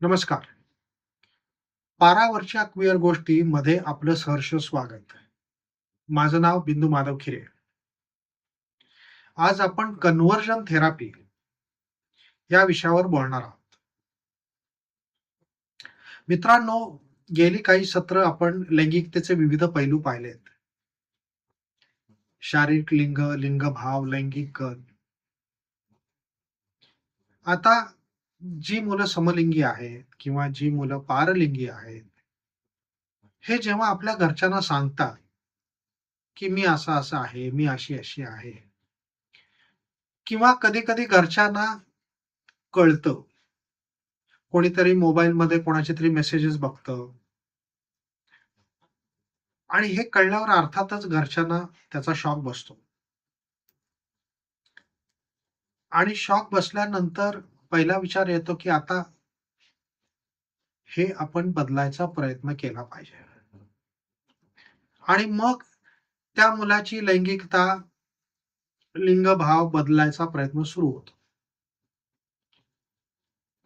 नमस्कार. पारावरच्या क्विअर गोष्टी मध्ये आपलं सहर्ष स्वागत. माझं नाव बिंदू माधव खिरे. आज आपण कन्व्हर्जन थेरपी या विषयावर बोलणार आहोत. मित्रांनो, गेली काही सत्र आपण लैंगिकतेचे विविध पैलू पाहिलेत. शारीरिक लिंग, लिंग भाव लैंगिक कल. आता जी मुलं समलिंगी आहेत किंवा जी मुलं पारलिंगी आहेत, हे जेव्हा आपल्या घरच्यांना सांगतात, की मी असं-असं आहे, मी अशी-अशी आहे. किंवा कधी-कधी घरच्यांना कळतं. कोणीतरी मोबाईलमध्ये कोणाचे तरी मेसेजेस बघतं. आणि हे कळल्यावर अर्थातच घरच्यांना त्याचा शॉक बसतो. आणि शॉक बसल्यानंतर पहिला विचार येतो, की आता हे आपण बदलायचा प्रयत्न केला पाहिजे. आणि मग त्या मुलाची लैंगिकता, लिंगभाव बदलायचा प्रयत्न सुरू होतो.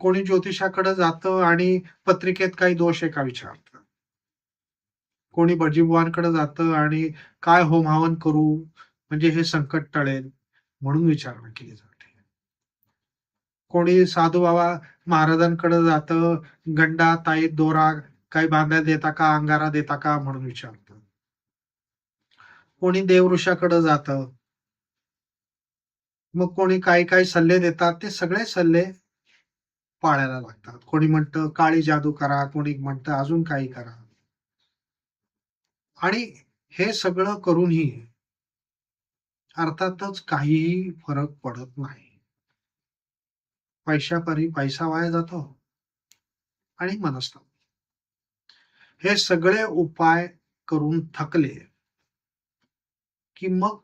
कोणी ज्योतिषाकडे जातं आणि पत्रिकेत काही दोष आहे का विचारत कोणी बजीबुवांकडे जातं आणि काय होम-हवन करू म्हणजे हे संकट टळेल म्हणून विचारणा केली जाते. कोणी साधू बाबा महाराजांकडे जातं, गंडा, ताई दोरा काही बांधायला देता का, अंगारा देता का म्हणून विचारतं. कोणी देवऋषाकडे जातं. मग कोणी काही-काही सल्ले देतात, ते सगळे सल्ले पाळायला लागतात. कोणी म्हणतं काळी जादू करा, कोणी म्हणतं अजून काही करा. आणि हे सगळं करूनही अर्थातच काहीही फरक पडत नाही. पैशापरी पैसा वाया जातो आणि मनस्ताप. हे सगळे उपाय करून थकले, की मग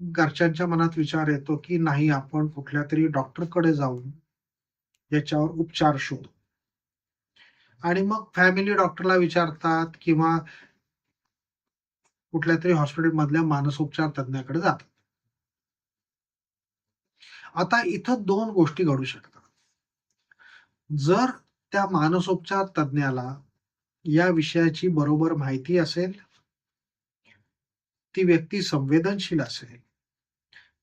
घरच्यांच्या मनात विचार येतो, की नाही आपण कुठल्या तरी डॉक्टरकडे जाऊन याच्यावर उपचार शोधू. आणि मग फॅमिली डॉक्टरला विचारतात किंवा कुठल्या तरी हॉस्पिटल हॉस्पिटलमधल्या मानसोपचार तज्ञाकडे जातात. आता इथं दोन गोष्टी घडू शकतात. जर त्या मानसोपचार तज्ञाला या विषयाची बरोबर माहिती असेल, ती व्यक्ती संवेदनशील असेल,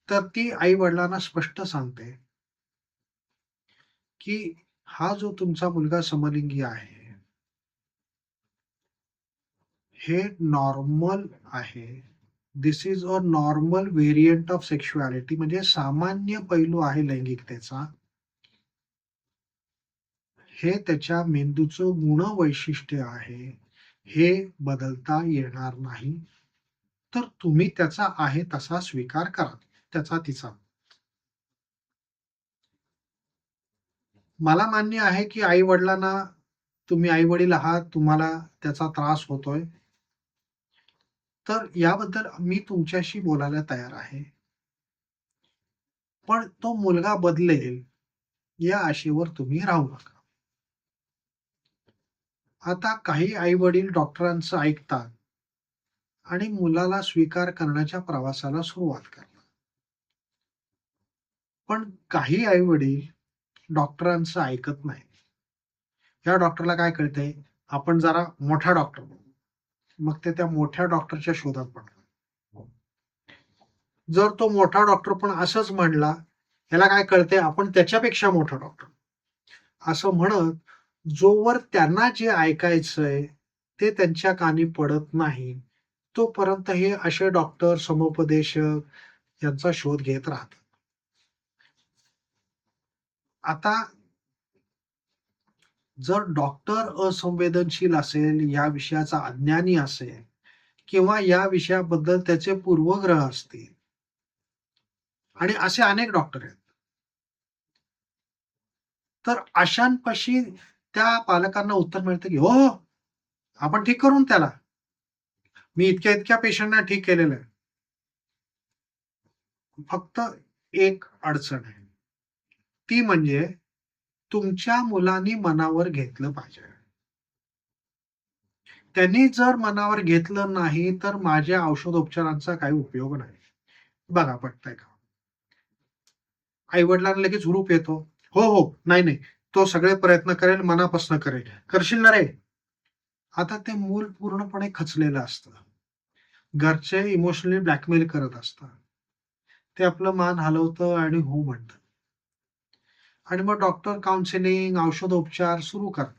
तर ती आई-वडिलांना स्पष्ट सांगते, की हा जो तुमचा मुलगा समलिंगी आहे हे नॉर्मल आहे. This is a normal variant of sexuality म्हणजे सामान्य पैलू आहे लैंगिकतेचा. हे त्याच्या मेंदूचं गुण वैशिष्ट्य आहे. हे बदलता येणार नाही. तर तुम्ही त्याचा आहे तसा स्वीकार करा. त्याचा तिचा. मला मान्य आहे, की आई-वडिलांना तुम्ही आई-वडील आहात, तुम्हाला त्याचा त्रास होतोय. तर याबद्दल मी तुमच्याशी बोलायला तयार आहे. पण तो मुलगा बदलेल या आशेवर तुम्ही राहू नका. आता काही आई-वडील डॉक्टरांचं ऐकतात आणि मुलाला स्वीकार करण्याच्या प्रवासाला सुरुवात करतात. पण काही आई-वडील डॉक्टरांचं ऐकत नाही या डॉक्टरला काय कळतंय, आपण जरा मोठा डॉक्टर मग ते त्या मोठ्या डॉक्टरच्या शोधात पडतात. जर तो मोठा डॉक्टर पण असंच म्हणला, ह्याला काय कळते आपण त्याच्यापेक्षा मोठा डॉक्टर. असं म्हणत जोवर त्यांना जे ऐकायचंय ते त्यांच्या कानी पडत नाही, तोपर्यंत हे असे डॉक्टर, समुपदेशक यांचा शोध घेत राहतात. आता जर डॉक्टर असंवेदनशील असेल, या विषयाचा अज्ञानी असेल किंवा या विषयाबद्दल त्याचे पूर्वग्रह असतील आणि असे अनेक डॉक्टर आहेत. तर अशांपाशी त्या पालकांना उत्तर मिळतं, की "हो, हो आपण ठीक करून त्याला. मी इतक्या-इतक्या पेशंटना ठीक केलेलं आहे." फक्त एक अडचण आहे. ती म्हणजे तुमच्या मुलांनी मनावर घेतलं पाहिजे. त्यांनी जर मनावर घेतलं नाही, तर माझ्या औषधोपचारांचा काही उपयोग नाही. बघा पटतंय का? आई-वडिलांना लगेच हुरूप येतो. "हो, हो. नाही, नाही. तो सगळे प्रयत्न करेल मनापासून करेल करशील ना रे आता ते मूल पूर्णपणे खचलेलं असतं घरचे इमोशनली ब्लॅकमेल करत असतात ते आपलं मान हलवतं आणि हो म्हणतं आणि मग डॉक्टर काउन्सिलिंग औषधोपचार सुरू करतात.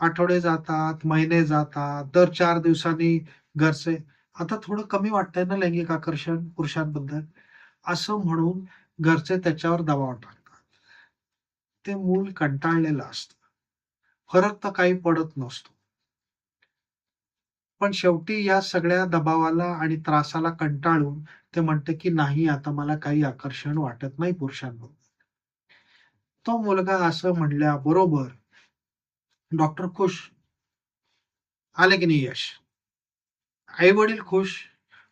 आठवडे जातात महिने जातात दर चार दिवसांनी घरचे. आता थोडं कमी वाटतंय ना लैंगिक आकर्षण पुरुषांबद्दल? असं म्हणून घरचे त्याच्यावर दबाव टाकतात. ते मूल कंटाळलेलं असतं. फरक तर काही पडत नसतो. पण शेवटी या सगळ्या दबावाला आणि त्रासाला कंटाळून ते म्हणते की नाही आता मला काही आकर्षण वाटत नाही पुरुषांबद्दल तो मुलगा असं म्हणल्याबरोबर डॉक्टर खुश आले की नाही यश? आई वडील खुश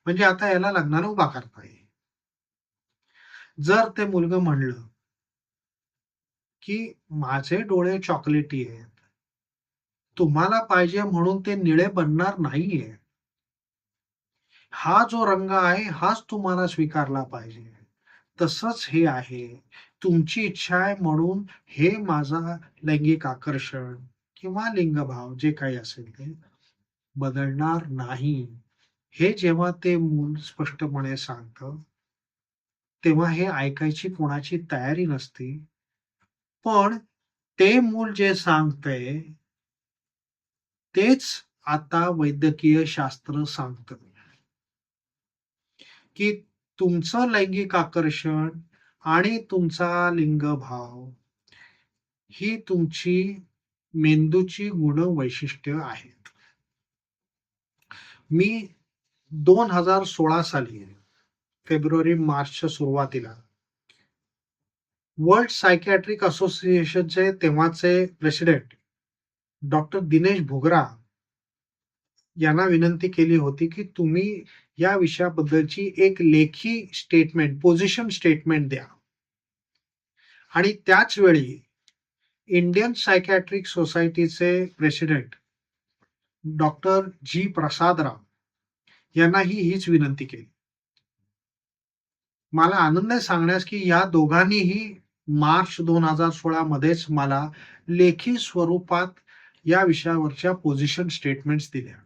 म्हणजे आता याला लग्नाला उभा करता येईल. जर ते मुलगा म्हणलं की माझे डोळे चॉकलेटी आहेत तुम्हाला पाहिजे म्हणून ते निळे बनणार नाहीये. हा जो रंग आहे हाच तुम्हाला स्वीकारला पाहिजे. तसंच हे आहे. तुमची इच्छा आहे म्हणून हे माझा लैंगिक आकर्षण किंवा लिंगभाव जे काही असेल ते बदलणार नाही. हे जेव्हा ते मूल स्पष्टपणे सांगतं तेव्हा हे ऐकायची कोणाची तयारी नसते. पण ते मूल जे सांगतंय तेच आता वैद्यकीय शास्त्र सांगत. की तुमचं लैंगिक आकर्षण आणि तुमचा लिंगभाव ही तुमची मेंदूची गुण वैशिष्ट्य आहेत. मी दोन हजार सोळा साली फेब्रुवारी मार्चच्या सुरुवातीला वर्ल्ड सायकॅट्रिक असोसिएशनचे तेव्हाचे प्रेसिडेंट डॉक्टर दिनेश भोगरा यांना विनंती केली होती की तुम्ही या विषयाबद्दलची एक लेखी स्टेटमेंट पोझिशन स्टेटमेंट द्या. आणि त्याच वेळी इंडियन सायकॅट्रिक सोसायटीचे प्रेसिडेंट डॉक्टर जी प्रसादराव यांनाही हीच विनंती केली. मला आनंद आहे सांगण्यास की या दोघांनीही मार्च दोन हजार सोळा मध्येच मला लेखी स्वरूपात या विषयावरच्या पोझिशन स्टेटमेंट्स दिल्या.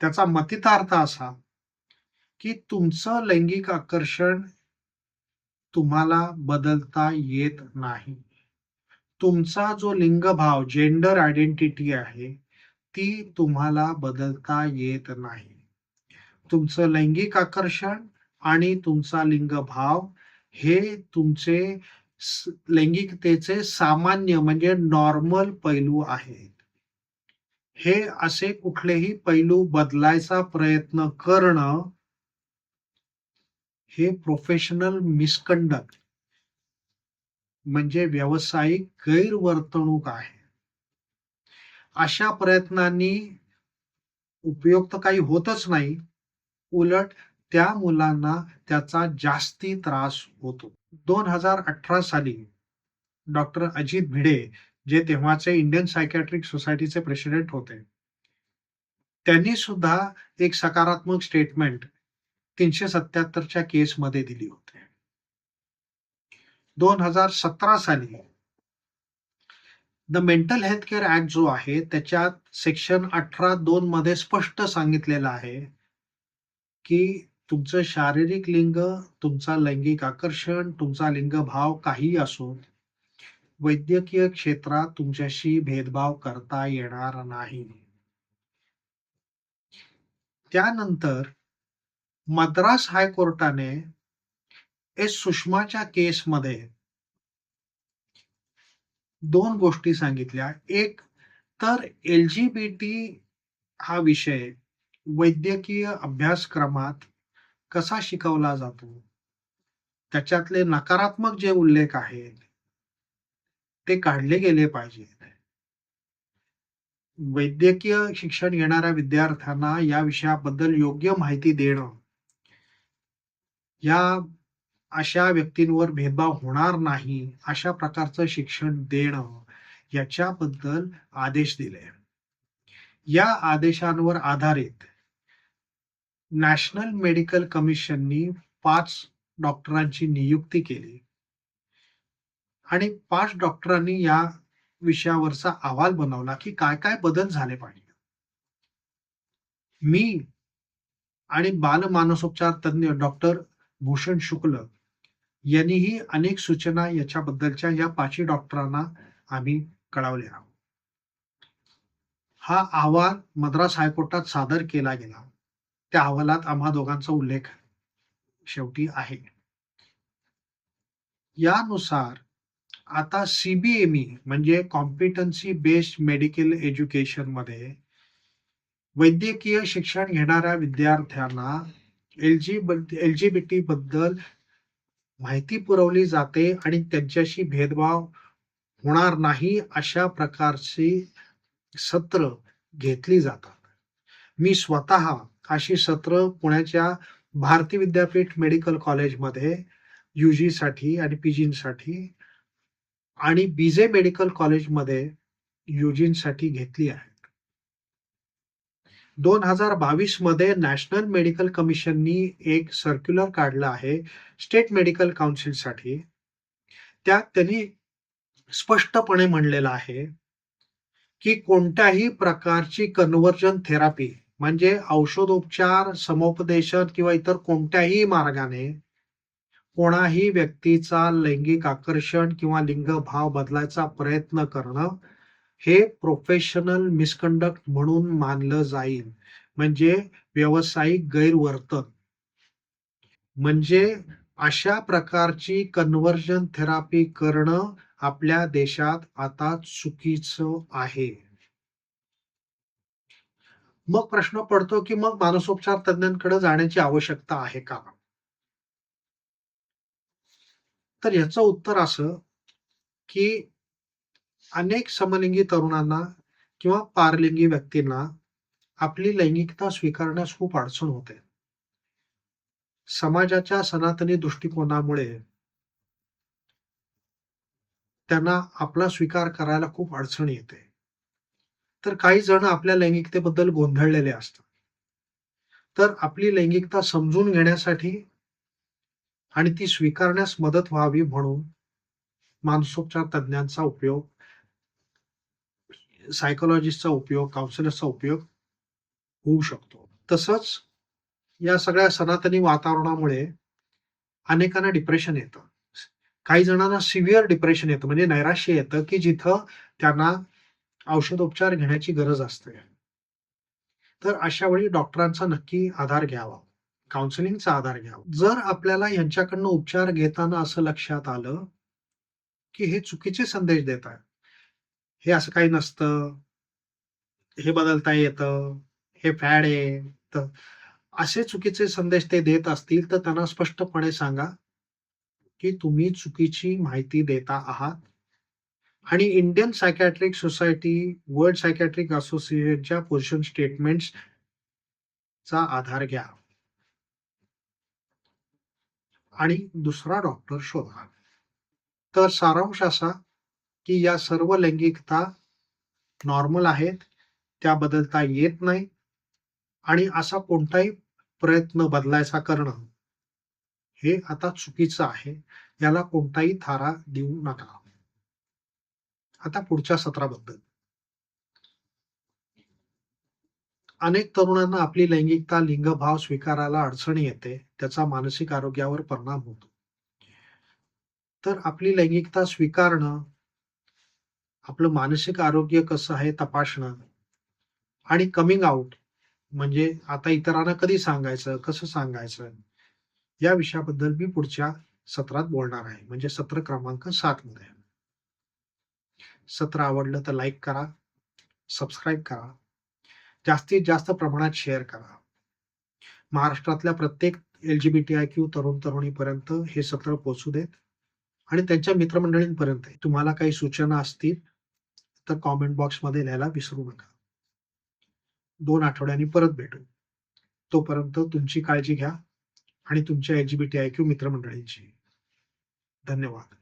त्याचा मतितार्थ असा की तुमचं लैंगिक आकर्षण तुम्हाला बदलता येत नाही. तुमचा जो लिंगभाव जेंडर आयडेंटिटी आहे ती तुम्हाला बदलता येत नाही. तुमचं लैंगिक आकर्षण आणि तुमचा लिंगभाव हे तुमचे लैंगिकतेचे सामान्य म्हणजे नॉर्मल पैलू आहेत हे असे कुठलेही पैलू बदलायचा प्रयत्न करणं हे प्रोफेशनल मिसकंडक्ट म्हणजे व्यावसायिक गैरवर्तणूक आहे. अशा प्रयत्नांनी उपयोग तर काही होतच नाही उलट त्या मुलांना त्याचा जास्ती त्रास होतो. दोन हजार अठरा साली डॉक्टर अजित भिडे जे तेव्हाचे इंडियन सायकॅट्रिक सोसायटीचे प्रेसिडेंट होते. त्यांनी सुद्धा एक सकारात्मक स्टेटमेंट तीनशे सत्याहत्तरच्या केसमध्ये दिली होती. दोन हजार सतरा साली the mental health care act जो आहे त्याच्यात सेक्शन अठरा दोन मध्ये स्पष्ट सांगितलेलं आहे की तुमचं शारीरिक लिंग तुमचा लैंगिक आकर्षण तुमचा लिंगभाव काही असो वैद्यकीय क्षेत्रात तुमच्याशी भेदभाव करता येणार नाही. त्यानंतर मद्रास हायकोर्टाने एस सुषमाच्या केसमध्ये दोन गोष्टी सांगितल्या. एक तर एल जी बी टी हा विषय वैद्यकीय अभ्यासक्रमात कसा शिकवला जातो? त्याच्यातले नकारात्मक जे उल्लेख आहेत ते काढले गेले पाहिजेत वैद्यकीय शिक्षण घेणाऱ्या विद्यार्थ्यांना या विषयाबद्दल योग्य माहिती देणं या अशा व्यक्तींवर भेदभाव होणार नाही अशा प्रकारचं शिक्षण देणं याच्याबद्दल आदेश दिले. या आदेशांवर आधारित नॅशनल मेडिकल कमिशननी पाच डॉक्टरांची नियुक्ती केली. आणि पाच डॉक्टरांनी या विषयावरचा अहवाल बनवला की काय काय बदल झाले पाहिजे. मी आणि बालमानसोपचार तज्ञ डॉक्टर भूषण शुक्ल यांनीही अनेक सूचना याच्याबद्दलच्या या पाचही डॉक्टरांना आम्ही कळवल्या हा अहवाल मद्रास हायकोर्टात सादर केला गेला. त्या अहवालात आम्हा दोघांचा उल्लेख शेवटी आहे. यानुसार आता सीबीएमई म्हणजे कॉम्पिटन्सी बेस्ड मेडिकल एज्युकेशनमध्ये वैद्यकीय शिक्षण घेणाऱ्या विद्यार्थ्यांना एलजी एलजीबीटी बद्दल माहिती पुरवली जाते आणि त्यांच्याशी भेदभाव होणार नाही अशा प्रकारची सत्र घेतली जातात. मी स्वतः अशी सत्र पुण्याच्या भारती विद्यापीठ मेडिकल कॉलेजमध्ये युजी साठी आणि पीजीसाठी आणि बीजे मेडिकल कॉलेजमध्ये युजींसाठी घेतली आहे. दोन हजार बावीसमध्ये नॅशनल मेडिकल कमिशननी एक सर्क्युलर काढलं आहे स्टेट मेडिकल काउन्सिलसाठी त्यात त्यांनी स्पष्टपणे म्हणलेलं आहे की कोणत्याही प्रकारची कन्व्हर्जन थेरपी म्हणजे औषधोपचार समुपदेशन किंवा इतर कोणत्याही मार्गाने कोणाही व्यक्तीचा लैंगिक आकर्षण किंवा लिंग भाव बदलायचा प्रयत्न करणं हे प्रोफेशनल मिसकंडक्ट म्हणून मानलं जाईल. म्हणजे व्यावसायिक गैरवर्तन. म्हणजे अशा प्रकारची कन्व्हर्जन थेरपी करणं आपल्या देशात आता चुकीचं आहे. मग प्रश्न पडतो की मग मानसोपचार तज्ञांकडे जाण्याची आवश्यकता आहे का? तर याचं उत्तर असं की अनेक समलिंगी तरुणांना किंवा पारलिंगी व्यक्तींना आपली लैंगिकता स्वीकारण्यास खूप अडचण होते. समाजाच्या सनातनी दृष्टिकोनामुळे त्यांना आपला स्वीकार करायला खूप अडचण येते. तर काही जण आपल्या लैंगिकतेबद्दल गोंधळलेले असतात. तर आपली लैंगिकता समजून घेण्यासाठी आणि ती स्वीकारण्यास मदत व्हावी म्हणून मानसोपचार तज्ञांचा उपयोग सायकोलॉजिस्टचा उपयोग काउन्सिलरचा उपयोग होऊ शकतो. तसंच या सगळ्या सनातनी वातावरणामुळे अनेकांना डिप्रेशन येतं. काही जणांना सिव्हिअर डिप्रेशन येतं म्हणजे नैराश्य येतं की जिथं त्यांना औषधोपचार घेण्याची गरज असते. तर अशा वेळी डॉक्टरांचा नक्की आधार घ्यावा. काउन्सिलिंगचा आधार घ्यावा. जर आपल्याला यांच्याकडनं उपचार घेताना असं लक्षात आलं की हे चुकीचे संदेश देत आहेत. हे असं काही नसतं. हे बदलता येतं. हे फॅड आहे. तर असे चुकीचे संदेश ते देत असतील तर त्यांना स्पष्टपणे सांगा की तुम्ही चुकीची माहिती देता आहात. आणि Indian psychiatric society world psychiatric असोसिएशनच्या पोझिशन स्टेटमेंट्स चा आधार घ्या. आणि दुसरा डॉक्टर शोधा. तर सारांश असा की या सर्व लैंगिकता नॉर्मल आहेत त्या बदलता येत नाही आणि असा कोणताही प्रयत्न बदलायचा करणं हे आता चुकीचं आहे याला कोणताही थारा देऊ नका. आता पुढच्या सत्राबद्दल. अनेक तरुणांना आपली लैंगिकता लिंगभाव स्वीकारायला अडचणी येते. त्याचा मानसिक आरोग्यावर परिणाम होतो. तर आपली लैंगिकता स्वीकारणं आपलं मानसिक आरोग्य कसं आहे तपासणं आणि कमिंग आउट म्हणजे आता इतरांना कधी सांगायचं कसं सांगायचं या विषयाबद्दल मी पुढच्या सत्रात बोलणार आहे. म्हणजे सत्र क्रमांक सात मध्ये. सत्र आवडलं तर लाईक करा सबस्क्राईब करा. जास्तीत जास्त प्रमाणात शेअर करा. महाराष्ट्रातल्या प्रत्येक L G B T I Q तरुण तरुणीपर्यंत हे सत्र पोहोचू देत. आणि त्यांच्या मित्रमंडळींपर्यंत तुम्हाला काही सूचना असतील तर कॉमेंट बॉक्समध्ये लिहायला विसरू नका. दोन आठवड्यांनी परत भेटू. तोपर्यंत तुमची काळजी घ्या आणि तुमच्या L G B T I Q मित्रमंडळींची. धन्यवाद.